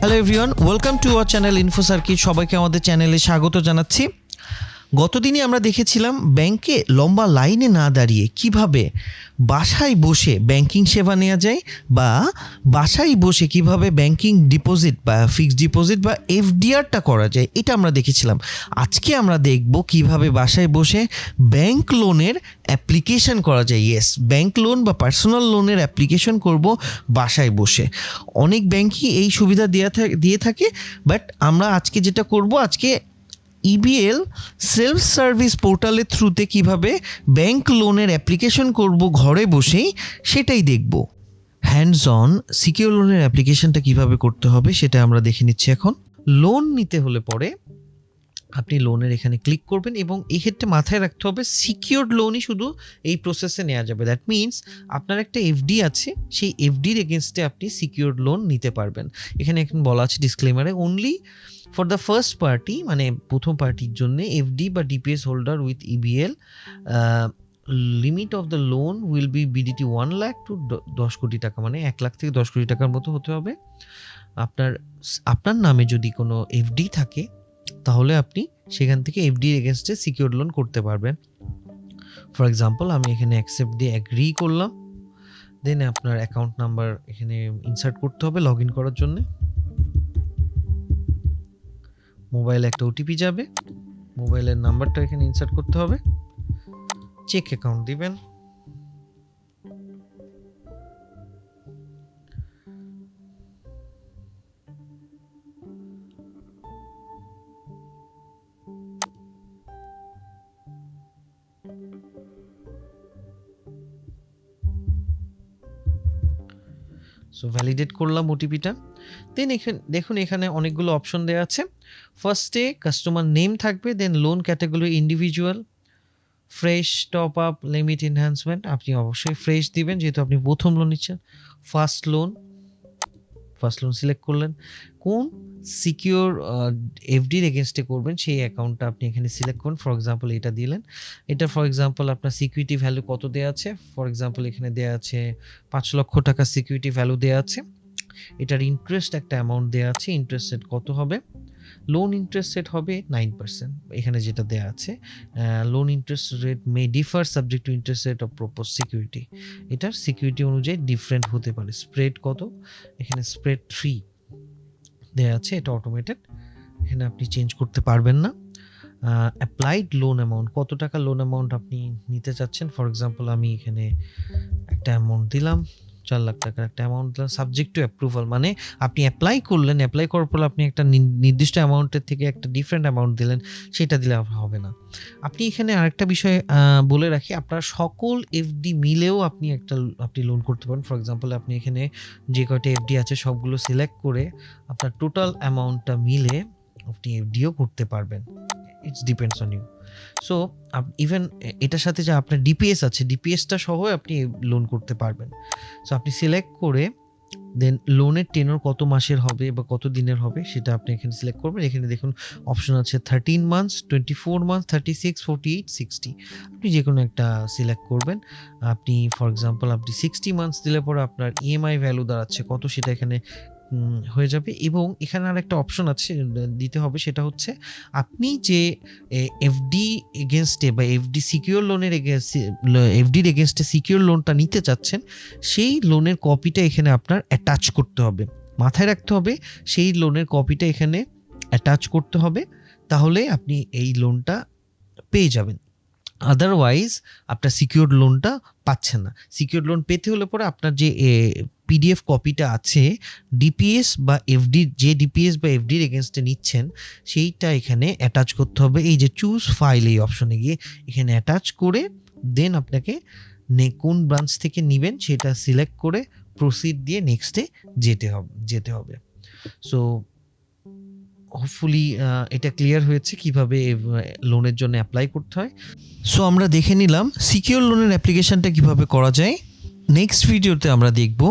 Hello everyone welcome to our channel Info Circuit সবাইকে আমাদের চ্যানেলে স্বাগত জানাচ্ছি। গতদিনই আমরা দেখেছিলাম ব্যাংকে লম্বা লাইনে না দাঁড়িয়ে কীভাবে বাসায় বসে ব্যাংকিং সেবা নেওয়া যায় বা বাসায় বসে কীভাবে ব্যাংকিং ডিপোজিট বা ফিক্সড ডিপোজিট বা এফডিআরটা করা যায়, এটা আমরা দেখেছিলাম। আজকে আমরা দেখব কীভাবে বাসায় বসে ব্যাংক লোনের অ্যাপ্লিকেশন করা যায়। ইয়েস, ব্যাংক লোন বা পার্সোনাল লোনের অ্যাপ্লিকেশন করব বাসায় বসে। অনেক ব্যাংকই এই সুবিধা থাকে দিয়ে থাকে, বাট আমরা আজকে যেটা করব, আজকে ইবিএল সেলফ সার্ভিস পোর্টালের থ্রুতে কীভাবে ব্যাংক লোনের অ্যাপ্লিকেশন করব ঘরে বসেই, সেটাই দেখব। হ্যান্ডস অন সিকিউর লোনের অ্যাপ্লিকেশনটা কীভাবে করতে হবে সেটা আমরা দেখে নিচ্ছি এখন। লোন নিতে হলে পরে আপনি লোনের এখানে ক্লিক করবেন এবং এই ক্ষেত্রে মাথায় রাখতে হবে সিকিউরড লোনই শুধু এই প্রসেসে নেওয়া যাবে। দ্যাট মিনস আপনার একটা এফডি আছে, সেই এফডির এগেনস্টে আপনি সিকিউরড লোন নিতে পারবেন। এখানে এখন বলা আছে ডিসক্লেমারে only for the first party মানে প্রথম পার্টির জন্য এফডি বা DPS holder with EBL limit of the loan will be BDT one lakh to দশ কোটি টাকা মানে এক লাখ থেকে দশ কোটি টাকার মতো হতে হবে। আপনার আপনার নামে যদি কোনো এফডি থাকে, তাহলে আপনি সেখান থেকে এফডির এগেনস্টে সিকিউর লোন করতে পারবেন। ফর এক্সাম্পল আমি এখানে অ্যাকসেপ্ট দিয়ে অ্যাগ্রি করলাম। দেন আপনার অ্যাকাউন্ট নাম্বার এখানে ইনসার্ট করতে হবে লগ ইন করার জন্য। মোবাইলে একটা ওটিপি যাবে। মোবাইলের নাম্বারটা এখানে ইনসার্ট করতে হবে। চেক অ্যাকাউন্ট দিবেন। সো ভ্যালিডেট করলাম ওটিপিটা দেন এখানে, দেখুন এখানে অনেকগুলো অপশন দেওয়া আছে। ফার্স্টে কাস্টমার নেম থাকবে then loan category individual fresh top up limit enhancement আপনি অবশ্যই ফ্রেশ দিবেন, যেহেতু আপনি প্রথম লোন নিচ্ছেন। First loan first loan select করলেন। কোন সিকিউর এফডির এগেনস্টে করবেন, সেই অ্যাকাউন্টটা আপনি এখানে সিলেক্ট করুন। ফর এক্সাম্পল এটা দিলেন। এটা ফর এক্সাম্পল আপনার সিকিউরিটি ভ্যালু কত দেওয়া আছে? ফর এক্সাম্পল এখানে দেওয়া আছে পাঁচ লক্ষ টাকা সিকিউরিটি ভ্যালু দেওয়া আছে। এটার ইন্টারেস্ট একটা অ্যামাউন্ট দেওয়া আছে। ইন্টারেস্ট কত হবে? লোন ইন্টারেস্ট রেট হবে নাইন পার্সেন্ট এখানে যেটা দেওয়া আছে loan interest rate may differ subject to interest rate of propose security এটার সিকিউরিটি অনুযায়ী ডিফারেন্ট হতে পারে। স্প্রেড কত? এখানে স্প্রেড থ্রি দেওয়া আছে, এটা অটোমেটেড এখানে আপনি চেঞ্জ করতে পারবেন না। অ্যাপ্লাইড লোন অ্যামাউন্ট কত টাকা লোন অ্যামাউন্ট আপনি নিতে চাচ্ছেন? ফর এক্সাম্পল আমি এখানে একটা অ্যামাউন্ট দিলাম। চার লাখ টাকার একটা অ্যামাউন্ট দিলাম সাবজেক্ট টু অ্যাপ্রুভাল মানে আপনি অ্যাপ্লাই করলেন অ্যাপ্লাই করার পর আপনি একটা নির্দিষ্ট অ্যামাউন্টের থেকে একটা ডিফারেন্ট অ্যামাউন্ট দিলেন, সেটা দিলে হবে না। আপনি এখানে আরেকটা বিষয় বলে রাখি, আপনার সকল এফডি মিলেও আপনি একটা, আপনি লোন করতে পারেন। ফর এক্সাম্পল আপনি এখানে যে কয়টা এফডি আছে, সবগুলো সিলেক্ট করে আপনার টোটাল অ্যামাউন্টটা মিলে আপনি এফডিও করতে পারবেন। It's depends on you so even এটার সাথে যে আপনার ডিপিএস আছে ডিপিএসটা সহ আপনি লোন করতে পারবেন। সো আপনি সিলেক্ট করে দেন লোনের টেনর কত মাসের হবে বা কত দিনের হবে সেটা আপনি এখানে সিলেক্ট করবেন। এখানে দেখুন অপশন আছে thirteen months twenty four months thirty six forty eight sixty আপনি যে কোনো একটা সিলেক্ট করবেন। আপনি ফর এক্সাম্পল আপনি সিক্সটি মান্থস দিলে পরে আপনার ইএমআই ভ্যালু দাঁড়াচ্ছে কত সেটা এখানে হয়ে যাবে। এবং এখানে আর একটা অপশন আছে দিতে হবে, সেটা হচ্ছে আপনি যে এফডি এগেনস্টে বা এফডি সিকিউর লোনের এফডির এগেনস্টে সিকিউর লোনটা নিতে চাচ্ছেন, সেই লোনের কপিটা এখানে আপনার অ্যাটাচ করতে হবে। মাথায় রাখতে হবে, সেই লোনের কপিটা এখানে অ্যাটাচ করতে হবে, তাহলে আপনি এই লোনটা পেয়ে যাবেন। আদারওয়াইজ আপনার সিকিউরড লোনটা পাচ্ছেন না। সিকিউরড লোন পেতে হলে পরে আপনার যে পিডিএফ কপিটা আছে, ডিপিএস বা এফডি, যে ডিপিএস বা এফডির এগেনস্টে নিচ্ছেন, সেইটা এখানে অ্যাটাচ করতে হবে। এই যে চুজ ফাইল এই অপশনে গিয়ে এখানে অ্যাটাচ করে দেন আপনাকে নে, কোন ব্রাঞ্চ থেকে নেবেন সেটা সিলেক্ট করে প্রসিড দিয়ে নেক্সটে যেতে হবে যেতে হবে। সো হোপফুলি এটা ক্লিয়ার হয়েছে কীভাবে লোনের জন্য অ্যাপ্লাই করতে হয়। সো আমরা দেখে নিলাম সিকিউর লোনের অ্যাপ্লিকেশনটা কীভাবে করা যায়? নেক্সট ভিডিওতে আমরা দেখব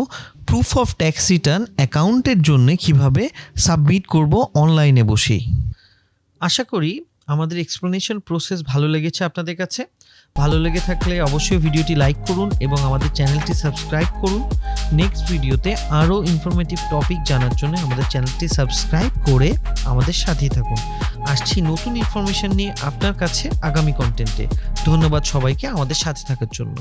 প্রুফ অফ ট্যাক্স রিটার্ন অ্যাকাউন্টের জন্য কীভাবে সাবমিট করব অনলাইনে বসেই আশা করি আমাদের এক্সপ্লেনেশন প্রসেস ভালো লেগেছে আপনাদের কাছে। ভালো লেগে থাকলে অবশ্যই ভিডিওটি লাইক করুন এবং আমাদের চ্যানেলটি সাবস্ক্রাইব করুন। নেক্সট ভিডিওতে আরও ইনফরমেটিভ টপিক জানার জন্য আমাদের চ্যানেলটি সাবস্ক্রাইব করে আমাদের সাথেই থাকুন। আসছি নতুন ইনফরমেশন নিয়ে আপনার কাছে আগামী কন্টেন্টে ধন্যবাদ সবাইকে আমাদের সাথে থাকার জন্য।